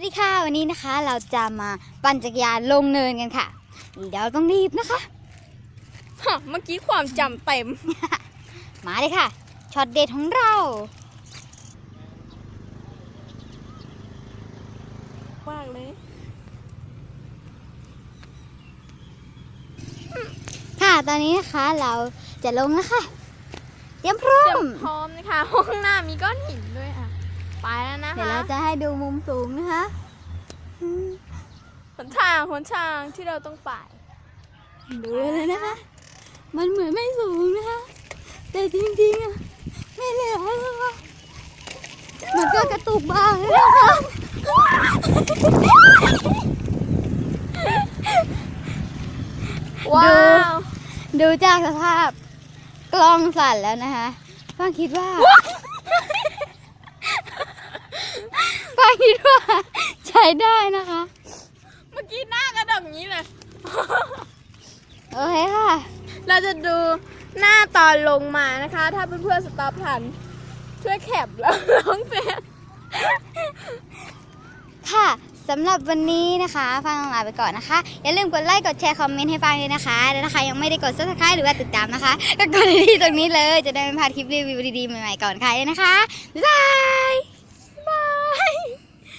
วัสดีค่ะวันนี้นะคะเราจะมาปั่นจักรยานลงเนินกันค่ะ เดี๋ยวต้องรีบนะคะฮะเมื่อกี้ความจำเต็ม มาเลยค่ะช็อตเด็ดของเรามากเลยค่ะตอนนี้นะคะเราจะลงแล้วค่ะเตรียมพร้อเตรียมมพร้อมนะคะ ห้องหน้ามีก้อนหินด้วยอะ ไปแล้วนะเดี๋ยวคะเราจะให้ดูมุมสูงนะคะอืมหนทางหนทางที่เราต้องไปดูเลยนะคะ มันเหมือนไม่สูงนะคะ แต่จริงๆอะไม่เหลือแล้วค่ะมันก็กระตุกบ้างนะคะว้าว ดูจากสภาพกล้องสั่นแล้วนะคะป้าคิดว่าป้า คิดว่าใช้ได้นะคะ เมื่อกี้หน้ากระดองอย่างนี้เลย โอเคค่ะ เราจะดูหน้าตอนลงมานะคะ ถ้าเพื่อนๆสต็อปทัน ช่วยแคปแล้วร้องเพลงค่ะสำหรับวันนี้นะคะฟังลาไปก่อนนะคะ อย่าลืมกดไลค์กดแชร์คอมเมนต์ให้ฟังด้วยนะคะและถ้าใครยังไม่ได้กด subscribe หรือว่าติดตามนะคะก็กดที่ตรงนี้เลยจะได้ไม่พลาดคลิปรีวิวดีๆใหม่ๆก่อนใครเลยนะคะบ๊ายบาย